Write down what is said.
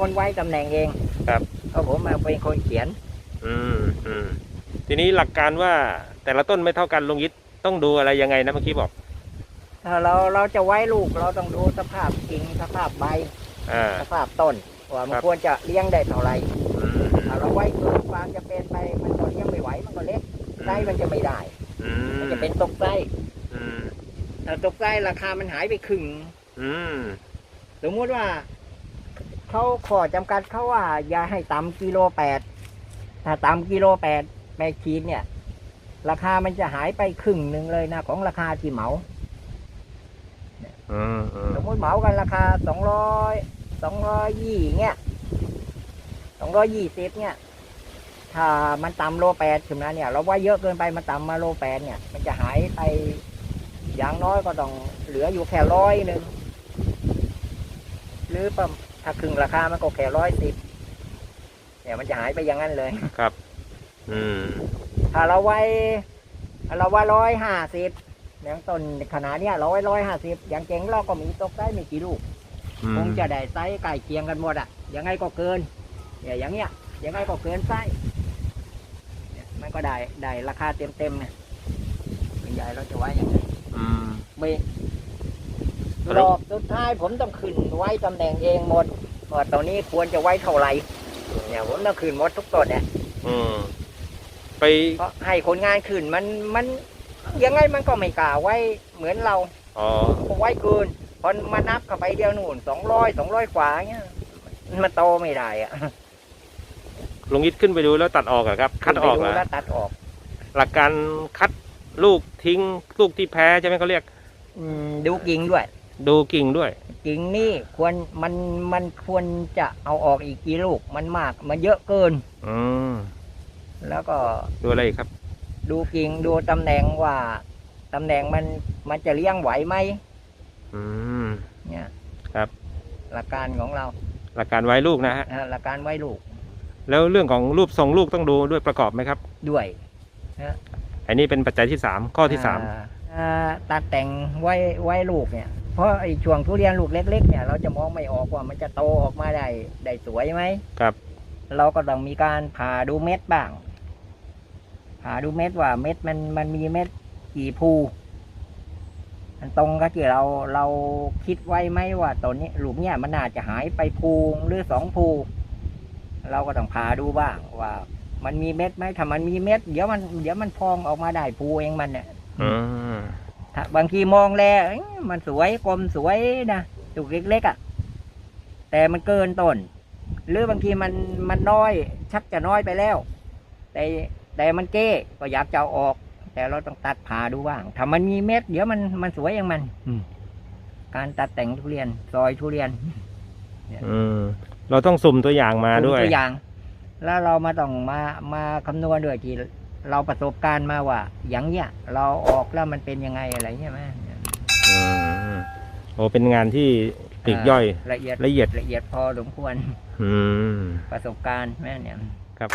คนไว้ตำแหน่งเองครับเพราะผมเป็นคนเขียน อืมอืมทีนี้หลักการว่าแต่ละต้นไม่เท่ากันลุงยิดต้องดูอะไรยังไงนะเมื่อกี้บอกถ้าเราเราจะไว้ลูกเราต้องดูสภาพกิ่งสภาพใบอ่าสภาพต้นว่ามันครับควรจะเลี้ยงได้เท่าไหร่อืมถ้าเราไว้เกินความจะเป็นไปมันก็เลี้ยงไม่ไหวมันก็เล็กไส้มันจะไม่ได้อืมันมจะเป็นตกไส้อืมถ้าตกไส้ราคามันหายไปครึ่งอืมสมมุติว่า เขาขอจำกัดเขาว่า อย่าให้ต่ำกิโลแปดถ้าต่ำกิโลแปดแม่ขีดเนี่ย ราคามันจะหายไปครึ่งหนึ่งเลยนะของราคาที่เหมาอืมอืมสมมติเหมากันราคาสองร้อยสองร้อยยี่เงี้ยสองร้อยยี่สิบเนี่ย ถ้ามันต่ำโลแปดขึ้นมาเนี่ย เราว่าเยอะเกินไปมันต่ำมาโลแปดเนี่ย มันจะหายไปอย่างน้อยก็ต้องเหลืออยู่แค่ร้อยหนึ่งหรือประมาณ ถ้าครึ่งราคามันก็แค่ร้อยสิบเนี่ยมันจะหายไปอย่างนั้นเลย ครับ อืม ถ้าเราไว้ถ้าเราว่าร้อยห้าสิบอย่างต้นขนาดเนี้ยร้อยร้อยห้าสิบอย่างเก่งเราก็มีตกได้ไม่กี่ลูกอืมคงจะได้ไซส์ใกล้เคียงกันหมดอะยังไงก็เกินเนี่ยอย่างเงี้ยยังไงก็เกินไซส์เนี่ยมันก็ได้ได้ราคาเต็มเต็มๆเนี่ยส่วนใหญ่เราจะไว้อย่างนี้อืมไม่ครับ รอบสุดท้ายผมต้องขึ้นไว้ตำแหน่งเองหมดว่าตอนนี้ควรจะไว้เท่าไหร่เนี่ยผมต้องขึ้นหมดทุกต้นเนี่ยอืมไปเพราะให้คนงานขึ้นมันมันยังไงมันก็ไม่กล้าไว้เหมือนเราอ๋อก็ไว้เกินพอมานับเข้าไปเดียวนู่นสองร้อยสองร้อยกว่าเงี้ยมันโตไม่ได้อะลุงยิดขึ้นไปดูแล้วตัดออกเหรอครับ คัดออกไปเหรอแล้วตัดออก หลักการคัดลูกทิ้งลูกที่แพ้ใช่ไหมเขาเรียกอืมดูกิ่งด้วย ดูกิ่งด้วย กิ่งนี่ควรมันมันควรจะเอาออกอีกกี่ลูกมันมาก มันเยอะเกิน อืมแล้วก็ดูอะไรอีกครับ ดูกิ่งดูตำแหน่งว่าตำแหน่งมันมันจะเลี้ยงไหวไหมอืม เนี่ยครับ หลักการของเราหลักการไว้ลูกนะฮะ อ่าหลักการไว้ลูกแล้วเรื่องของรูปทรงลูกต้องดูด้วยประกอบไหมครับ ด้วยอันนี้เป็นปัจจัยที่สามข้อที่สามอ่อ่าตัดแต่งไว้ไว้ลูกเนี่ย เพราะไอ้ช่วงทุเรียนลูกเล็ก ๆ เนี่ย เราจะมองไม่ออกว่ามันจะโตออกมาได้ได้สวยไหมครับ เราก็ต้องมีการผ่าดูเม็ดบ้างผ่าดูเม็ดว่าเม็ดมันมันมีเม็ดกี่ภูมันตรงกับที่เราเราคิดไว้ไหมว่าตอนนี้ลูกเนี่ยมันน่าจะหายไปภูหรือสองภูเราก็ต้องผ่าดูบ้างว่า มันมีเม็ดไหมถ้ามันมีเม็ดเดี๋ยวมันเดี๋ยวมันพองออกมาได้ภูเองมันเนี่ยอืม ถ้าบางทีมองแล้วเอ้ยมันสวยกลมสวยนะลูกเล็กๆอะ่ะ แต่มันเกินต้น หรือบางทีมันมันน้อย ชักจะน้อยไปแล้ว แต่แต่มันเก้ก็อยากจะเอาออก แต่เราต้องตัดผ่าดูบ้างถ้ามันมีเม็ดเดี๋ยวมันมันสวยอย่างมันการตัดแต่งทุเรียนซอยทุเรียนอืมเราต้องสุ่มตัวอย่างมาด้วยตัวอย่าง แล้วเรามาต้องมามาคำนวณด้วยที่ เราประสบการณ์มาว่า อย่างเนี้ยเราออกแล้วมันเป็นยังไงอะไรเงี้ยไหมอืมโอ้เป็นงานที่ปลีกย่อย ละเอียดละเอียดละเอียดพอสมควร อืมประสบการณ์แม่เนี่ย ครับ